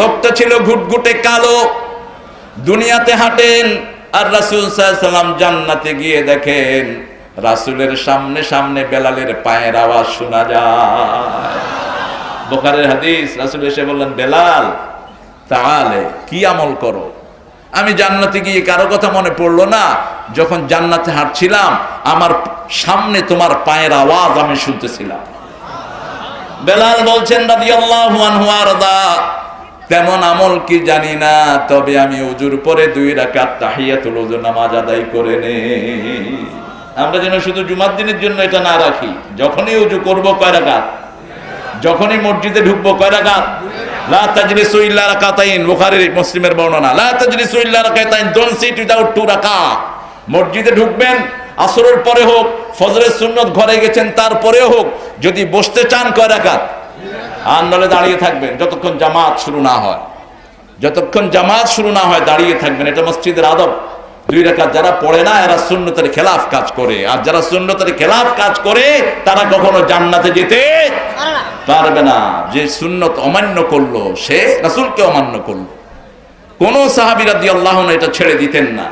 লোকটা ছিল ঘুটঘুটে কালো। দুনিয়াতে হাঁটেন আর রাসুল সাল্লাম জান্নাতে গিয়ে দেখেন রাসুলের সামনে সামনে বেলালের পায়ের আওয়াজ শোনা যায়। বোখারের হাদিস, রাসুল এসে বললেন, বেলাল, তাহলে কি আমল করো? আমি জান্নাতে গিয়ে কারও কথা মনে পড়ল না। যখন জান্নাতে হাঁটছিলাম, আমার সামনে তোমার পায়ের আওয়াজ আমি শুনতেছিলাম। বেলাল বলছেন, রাদিয়াল্লাহু আনহু তেমন আমল কি জানি না, তবে আমি উজুর পরে দুই রাকাত তাহিয়াতুল ওযু নামাজ আদায় করে নেই। আমরা যেন শুধু জুমার দিনের জন্য এটা না রাখি, যখনই উজু করব কয় রাকাত? যখনই মসজিদে ঢুকবো কয় রাকাত? মুসলিমের বর্ণনা। লা সিট টু মসজিদে ঢুকবেন, আসরের পরে হোক ফজরের সুন্নত ঘরে গেছেন, তারপরেও হোক, যদি বসতে চান কয় রাকাত, আর নাহলে দাঁড়িয়ে থাকবেন, যতক্ষণ জামাত শুরু না হয়। যতক্ষণ জামাত শুরু না হয়, দাঁড়িয়ে থাকবেন, এটা মসজিদের আদব। দুই রাকাত যারা পড়ে না, এরা সুন্নতের খেলাফ কাজ করে। আর যারা সুন্নতের খেলাফ কাজ করে, তারা কখনো জান্নাতে যেতে পারবে না। যে সুন্নত অমান্য করল, সে রাসূলকে অমান্য করল। কোন সাহাবিরা দিয়ে আল্লাহ এটা ছেড়ে দিতেন না।